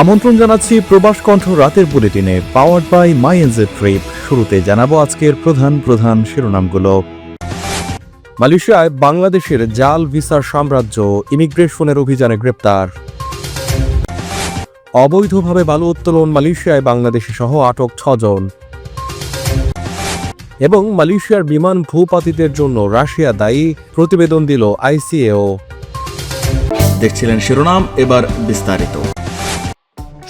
আমন্ত্রণ জানাচ্ছি প্রবাস কণ্ঠ রাতের বুলেটিনে powered by my NJ trip শুরুতে জানাব আজকের প্রধান প্রধান শিরোনামগুলো। মালয়েশিয়ায় বাংলাদেশের জাল ভিসার সাম্রাজ্য, ইমিগ্রেশনের অভিযানে গ্রেপ্তার। অবৈধভাবে বালু উত্তোলন মালয়েশিয়ায় বাংলাদেশি সহ আটক ছজন। এবং মালয়েশিয়ার বিমান ভূপাতিতের জন্য রাশিয়া দায়ী প্রতিবেদন দিল আইসিএও। দেখছিলেন শিরোনাম, এবার বিস্তারিত।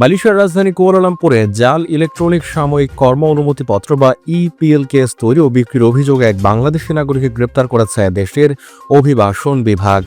মালয়েশিয়ার রাজধানী কুয়ালালামপুরে জাল, ইলেকট্রনিক, সাময়িক কর্ম অনুমতিপত্র বা ইপিএল কেস তৈরি ও বিক্রির অভিযোগে এক বাংলাদেশি নাগরিককে গ্রেপ্তার করেছে দেশের অভিবাসন বিভাগ।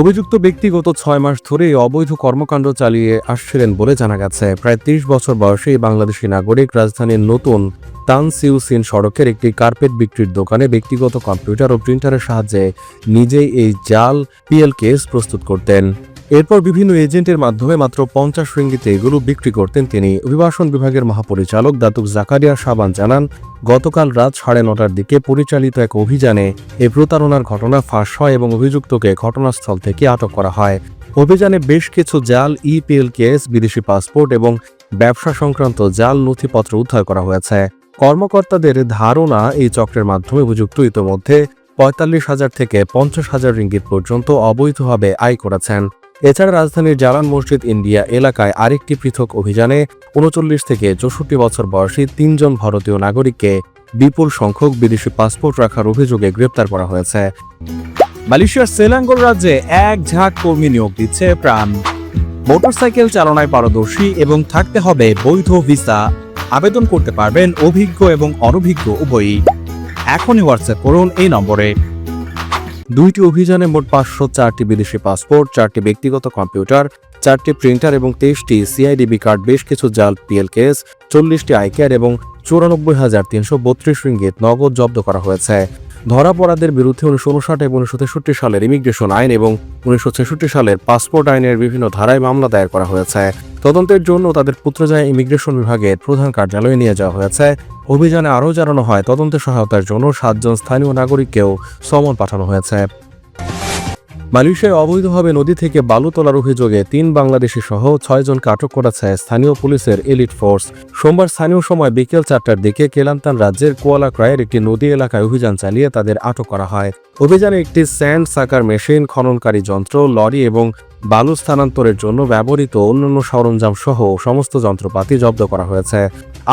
অভিযুক্ত ব্যক্তিগত ছয় মাস ধরে অবৈধ কর্মকাণ্ড চালিয়ে আসছিলেন বলে জানা গেছে। প্রায় ত্রিশ বছর বয়সী বাংলাদেশি নাগরিক রাজধানীর নতুন তানসিউসিন সড়কের একটি কার্পেট বিক্রির দোকানে ব্যক্তিগত কম্পিউটার ও প্রিন্টারের সাহায্যে নিজেই এই জাল পিএল কেস প্রস্তুত করতেন। এরপর বিভিন্ন এজেন্টের মাধ্যমে মাত্র পঞ্চাশ রিঙ্গিতে এগুলো বিক্রি করতেন তিনি। অভিবাসন বিভাগের মহাপরিচালক দাতুক জাকারিয়া সাবান জানান, গতকাল রাত সাড়ে নটার দিকে পরিচালিত এক অভিযানে এ প্রতারণার ঘটনা ফাঁস হয় এবং অভিযুক্তকে ঘটনাস্থল থেকে আটক করা হয়। অভিযানে বেশ কিছু জাল, ইপিএল কেস, বিদেশি পাসপোর্ট এবং ব্যবসা সংক্রান্ত জাল নথিপত্র উদ্ধার করা হয়েছে। কর্মকর্তাদের ধারণা, এই চক্রের মাধ্যমে অভিযুক্ত ইতোমধ্যে পঁয়তাল্লিশ হাজার থেকে পঞ্চাশ হাজার রিঙ্গিত পর্যন্ত অবৈধভাবে আয় করেছেন। এছাড়া রাজধানীর জালান মসজিদ ইন্ডিয়া এলাকায় আরেকটি পৃথক অভিযানে উনচল্লিশ থেকে চৌষট্টি বছর বয়সী তিনজন ভারতীয় নাগরিককে বিপুল সংখ্যক বিদেশি পাসপোর্ট রাখার অভিযোগে গ্রেপ্তার করা হয়েছে। মালয়েশিয়ার সেলাঙ্গর রাজ্যে এক ঝাঁক কর্মী নিয়োগ দিচ্ছে প্রাণ। মোটরসাইকেল চালনায় পারদর্শী এবং থাকতে হবে বৈধ ভিসা। আবেদন করতে পারবেন অভিজ্ঞ এবং অনভিজ্ঞ উভয়ই। এখনই হোয়াটসঅ্যাপ করুন এই নম্বরে। দুইটি অভিযানে মোট পাঁচশো চারটি বিদেশি পাসপোর্ট, চারটি ব্যক্তিগত কম্পিউটার, চারটি প্রিন্টার এবং তেইশটি সিআইডিবি কার্ড, বেশ কিছু জাল পিএল কেস, চল্লিশটি আইকার এবং চুরানব্বই হাজার তিনশো বত্রিশ রিঙ্গিত নগদ জব্দ করা হয়েছে। ধরা পড়াদের বিরুদ্ধে উনিশশো উনষাট এবং উনিশশো তেষট্টি সালের ইমিগ্রেশন আইন এবং উনিশশো ছেষট্টি সালের পাসপোর্ট আইনের বিভিন্ন ধারায় মামলা দায়ের করা হয়েছে। তদন্তের জন্য তাদের পুত্রজায় ইমিগ্রেশন বিভাগের প্রধান কার্যালয়ে নিয়ে যাওয়া হয়েছে। অভিযানে আরও জানানো হয়, তদন্তে সহায়তার জন্য সাতজন স্থানীয় নাগরিককেও সমন পাঠানো হয়েছে। মালয়েশিয়ায় অবৈধভাবে নদী থেকে বালু তোলার অভিযোগে তিন বাংলাদেশি সহ ছয়জনকে আটক করেছে স্থানীয় পুলিশের এলিট ফোর্স। সোমবার স্থানীয় সময় বিকেল চারটার দিকে কেলান্তান রাজ্যের কুয়ালা ক্রয়ের একটি নদী এলাকায় অভিযান চালিয়ে তাদের আটক করা হয়। অভিযানে একটি স্যান্ড সাকার মেশিন, খননকারী যন্ত্র, লরি এবং বালু স্থানান্তরের জন্য ব্যবহৃত অন্যান্য সরঞ্জাম সহ সমস্ত যন্ত্রপাতি জব্দ করা হয়েছে।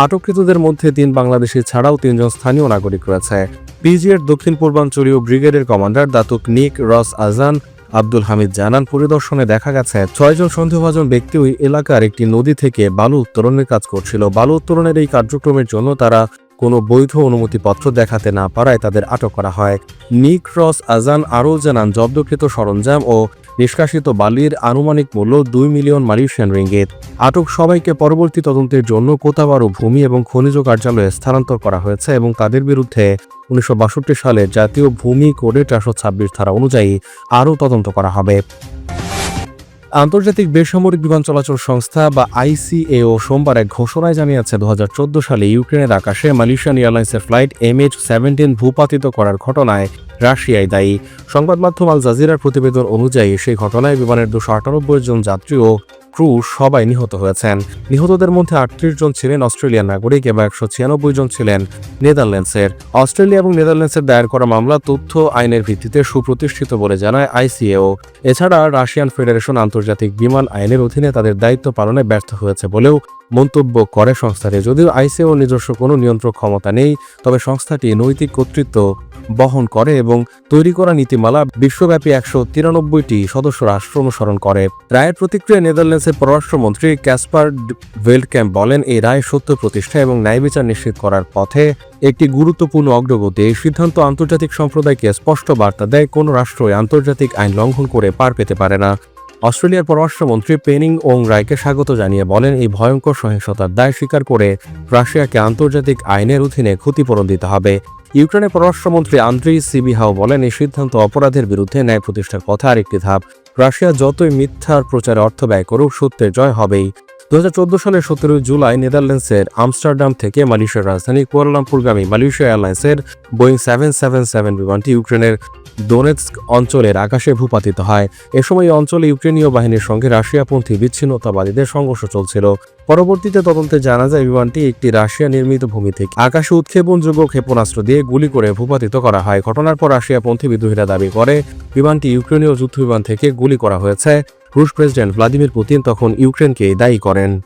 আটককৃতদের মধ্যে তিন বাংলাদেশি ছাড়াও তিনজন স্থানীয় নাগরিক রয়েছে। পিজিএর দক্ষিণ পূর্বাঞ্চলীয় ব্রিগেডের কমান্ডার দাতুক নিক রস আজান আব্দুল হামিদ জানান, পরিদর্শনে দেখা গেছে, ছয়জন সন্দেহভাজন ব্যক্তি ওই এলাকার একটি নদী থেকে বালু উত্তোলনের কাজ করছিল। বালু উত্তোলনের এই কার্যক্রমের জন্য তারা কোনো বৈধ অনুমতিপত্র দেখাতে না পারায় তাদের আটক করা হয়। নিক রস আজান আরও জানান, জব্দকৃত সরঞ্জাম ও নিষ্কাশিত বালির আনুমানিক মূল্য দুই মিলিয়ন মালয়েশিয়ান রিঙ্গিত। আটক সবাইকে পরবর্তী তদন্তের জন্য কোতাবারু ভূমি এবং খনিজ কার্যালয়ে স্থানান্তর করা হয়েছে এবং তাদের বিরুদ্ধে উনিশশো সালে জাতীয় ভূমি কোডে চারশো ছাব্বিশ ধারা অনুযায়ী আরও তদন্ত করা হবে। আন্তর্জাতিক বেসামরিক বিমান চলাচল সংস্থা বা আইসিএও সোমবার এক ঘোষণায় জানিয়েছে দু হাজার চোদ্দ সালে ইউক্রেনের আকাশে মালয়েশিয়ান এয়ারলাইন্সের ফ্লাইট এমএইচ সেভেন্টিন ভূপাতিত করার ঘটনায় রাশিয়ায় দায়ী। সংবাদ মাধ্যম আল জাজিরার প্রতিবেদন অনুযায়ী সেই ঘটনায় বিমানের দুশো আটানব্বই জন যাত্রী ও ক্রু সবাই নিহত হয়েছেন। নিহতদের মধ্যে আটত্রিশ জন ছিলেন অস্ট্রেলিয়ান নাগরিক এবং একশো ছিয়ানব্বই জন ছিলেন নেদারল্যান্ডসের। অস্ট্রেলিয়া এবং নেদারল্যান্ডসের দায়ের করা মামলা তথ্য আইনের ভিত্তিতে সুপ্রতিষ্ঠিত বলে জানায় আইসিএও। এছাড়া রাশিয়ান ফেডারেশন আন্তর্জাতিক বিমান আইনের অধীনে তাদের দায়িত্ব পালনে ব্যর্থ হয়েছে বলেও মন্তব্য করে সংস্থাটি। যদিও আইসিএও নিজস্ব কোনো নিয়ন্ত্রক ক্ষমতা নেই, তবে সংস্থাটি নৈতিক কর্তৃত্ব বহন করে এবং তৈরি করা নীতিমালা বিশ্বব্যাপী একশো তিরানব্বইটি সদস্য রাষ্ট্র অনুসরণ করে। রায়ের প্রতিক্রিয়া নেদারল্যান্ডসের পররাষ্ট্রমন্ত্রী ক্যাসপার ওয়েলক্যাম্প বলেন, এই রায় সত্য প্রতিষ্ঠা এবং ন্যায় বিচার নিশ্চিত করার পথে একটি গুরুত্বপূর্ণ অগ্রগতি। এই সিদ্ধান্ত আন্তর্জাতিক সম্প্রদায়কে স্পষ্ট বার্তা দেয়, কোনো রাষ্ট্রই আন্তর্জাতিক আইন লঙ্ঘন করে পার পেতে পারে না। অস্ট্রেলিয়ার পররাষ্ট্রমন্ত্রী পেনিং ওং রায়কে স্বাগত জানিয়ে বলেন, এই ভয়ঙ্কর সহিংসতার দায় স্বীকার করে রাশিয়াকে আন্তর্জাতিক আইনের অধীনে ক্ষতিপূরণ দিতে হবে। ইউক্রেনের পররাষ্ট্রমন্ত্রী আন্দ্রি সিবিহাও বলেন, এই সিদ্ধান্ত অপরাধের বিরুদ্ধে ন্যায় প্রতিষ্ঠার কথা আরেকটি ধাপ। রাশিয়া যতই মিথ্যার প্রচারে অর্থ ব্যয় করুক, সত্যের জয় হবেই। দু হাজার চোদ্দ সালের সতেরোই জুলাই নেদারল্যান্ডসের আমস্টারডাম থেকে মালয়েশিয়ার রাজধানী কুয়ালালামপুরগামী মালয়েশিয়া এয়ারলাইন্সের বোয়িং সেভেন সেভেন সেভেন বিমানটি ইউক্রেনের দোনেৎস্ক অঞ্চলের আকাশে ভূপাতিত হয়। এ সময় অঞ্চলে ইউক্রেনীয় বাহিনীর সঙ্গে রাশিয়াপন্থী বিচ্ছিন্নতাবাদীদের সংঘর্ষ চলছিল। পরবর্তীতে তদন্তে জানা যায়, বিমানটি একটি রাশিয়া নির্মিত ভূমি থেকে আকাশে উৎক্ষেপণযোগ্য ক্ষেপণাস্ত্র দিয়ে গুলি করে ভূপাতিত করা হয়। ঘটনার পর রাশিয়াপন্থী বিদ্রোহীরা দাবি করে, বিমানটি ইউক্রেনীয় যুদ্ধবিমান থেকে গুলি করা হয়েছে। রুশ প্রেসিডেন্ট ভ্লাদিমির পুতিন তখন ইউক্রেনকে দায়ী করেন।